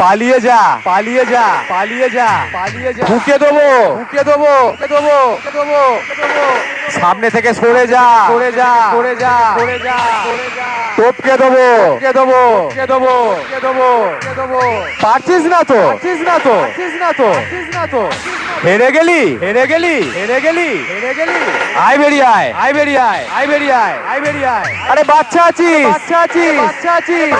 পালিয়ে যা পালিয়ে যা পালিয়ে যা পালিয়ে যা। ঢুকে দেবো। ঢুকে দেবো দেবো দেবো। সামনে থেকে সরে যা। সরে যা সরে যা সরে যা সরে যা। টপকে দেবো। টপকে দেবো টপকে দেবো টপকে দেবো টপকে দেবো। পারছিস না তো? পারছিস না তো? পারছিস না তো? পারছিস না তো? হেরে গেলি? হেরে গেলি? হেরে গেলি? হেরে গেলি? আয় বেরিয়ে আয়। আয় বেরিয়ে আয় আয় বেরিয়ে আয় আয় বেরিয়ে আয়। আরে বাচ্চা আছিস। বাচ্চা আছিস। বাচ্চা আছিস।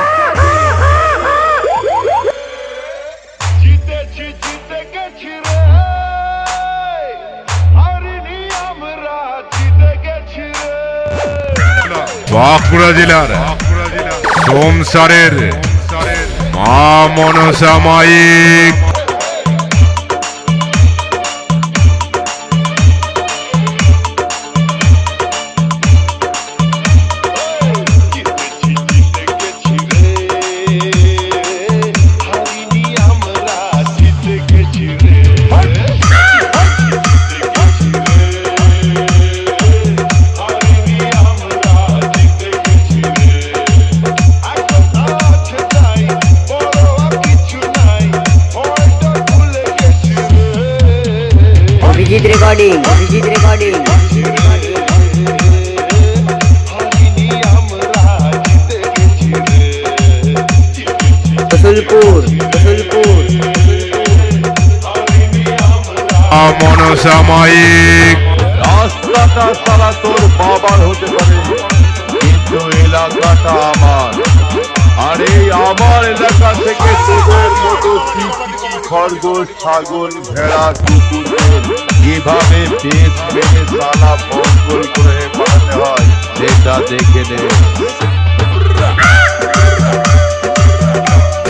বাঁকুড়া জেলার সোমসারের মা Manasa mike. Recording Abhijit recording Abhijit recording Rasulpur Rasulpur রাস্তাটা সারা তোর বাবার হতে পারে কিন্তু এলাকাটা আমার আর আমার এলাকা থেকে তোদের মতো খরগোশ, ছাগল, ভেড়া, কুকুরদের কীভাবে করে হয়, সেটা দেখে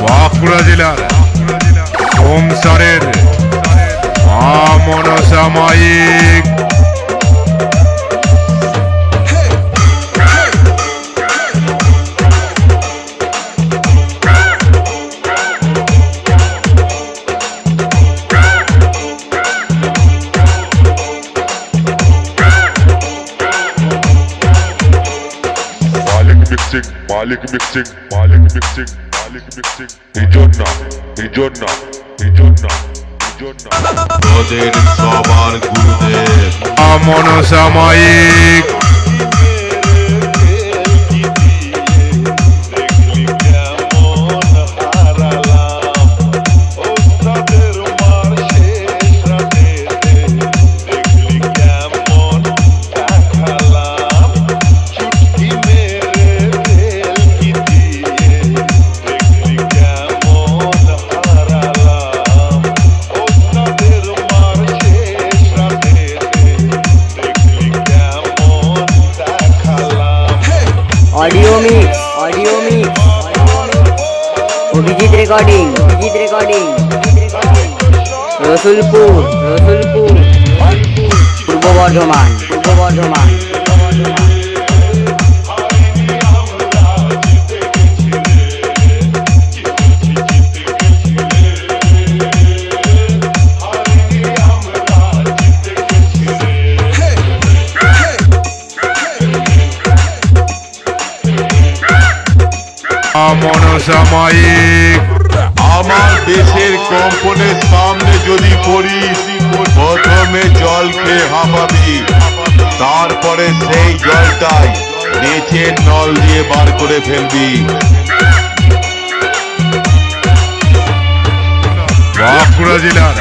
বাঁকুড়া জেলার সোমসারের মা মনসা মালিক মিক্সিং মালিক মিক্সিং মালিক মিক্সিং নিজর না নিজর না নিজর না নিজর না তোদের সবার গুরুদেব মা Manasa audio mix audio mix Abhijit recording Abhijit recording Rasulpur Rasulpur Purba Bardhaman Purba Bardhaman mic আমার দেশের কম্পনের সামনে যদি পড়িস প্রথমে জল খেয়ে হাঁপাবি তারপরে সেই জলটাই নিচের নল দিয়ে বার করে ফেলবি। বাঁকুড়া জেলার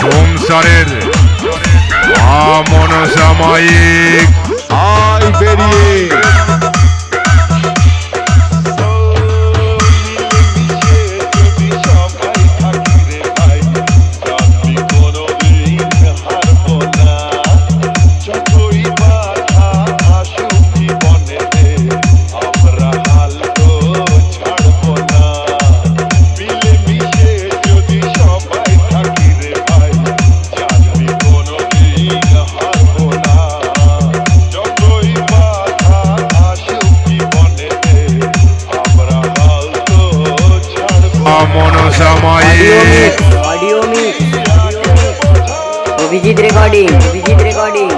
সোমসারের মা আয় বেরিয়ে রেকর্ডিং অভিজিৎ রেকর্ডিং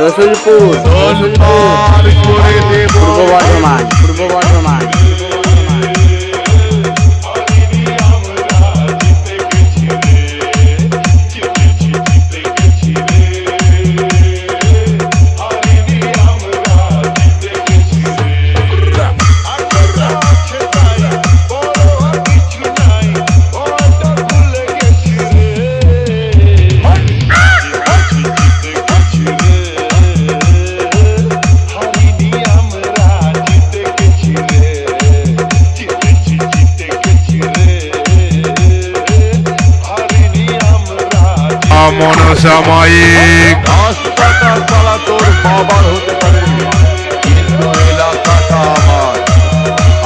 রসুলপুর রসুলপুর। পূর্ব বর্ধমান পূর্ব বর্ধমান। সালা তোর বাবার হতে পারে কিন্তু এলাকাটা আমার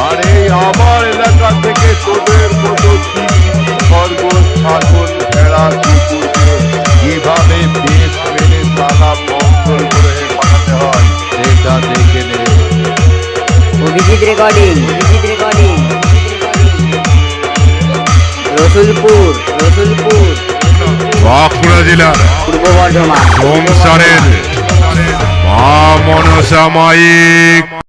আর এই আমার এলাকা থেকে তোদের মতো তিন খরগোশ ছাগল ভেড়া কুকুরকে কীভাবে বেশ মেনে সালা মঙ্গল করে পাঠাতে হয় সেটা দেখে নে অভিজিৎ রেকর্ডিং অভিজিৎ রেকর্ডিং। রসুলপুর রসুলপুর। বাঁকুড়া জেলার পূর্ব বর্ধমান। সংসারের মা মনসা মাইক।